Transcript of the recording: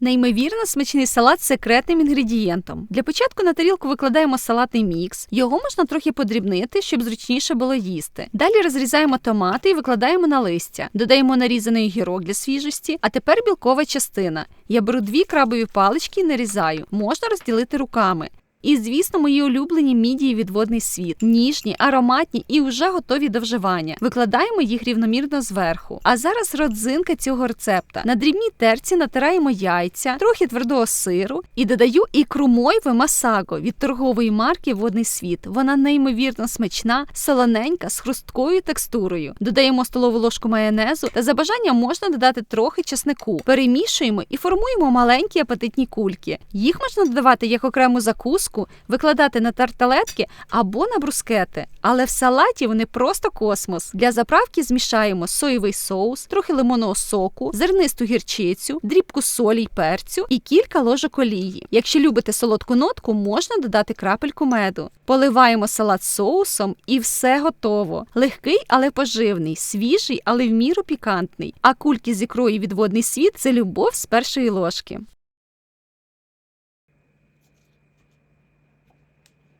Неймовірно смачний салат з секретним інгредієнтом. Для початку на тарілку викладаємо салатний мікс. Його можна трохи подрібнити, щоб зручніше було їсти. Далі розрізаємо томати і викладаємо на листя. Додаємо нарізаний гірок для свіжості, а тепер білкова частина. Я беру дві крабові палички і нарізаю. Можна розділити руками. І, звісно, мої улюблені мідії від водний світ. Ніжні, ароматні і вже готові до вживання. Викладаємо їх рівномірно зверху. А зараз родзинка цього рецепта. На дрібній терці натираємо яйця, трохи твердого сиру і додаю ікру мойви масаго від торгової марки Водний світ. Вона неймовірно смачна, солоненька, з хрусткою текстурою. Додаємо столову ложку майонезу та за бажанням можна додати трохи чеснику. Перемішуємо і формуємо маленькі апетитні кульки. Їх можна додавати як окрему закуску, викладати на тарталетки або на брускети. Але в салаті вони просто космос. Для заправки змішаємо соєвий соус, трохи лимонного соку, зернисту гірчицю, дрібку солі й перцю і кілька ложок олії. Якщо любите солодку нотку, можна додати крапельку меду. Поливаємо салат соусом і все готово. Легкий, але поживний, свіжий, але в міру пікантний. А кульки з ікрою від світ це любов з першої ложки.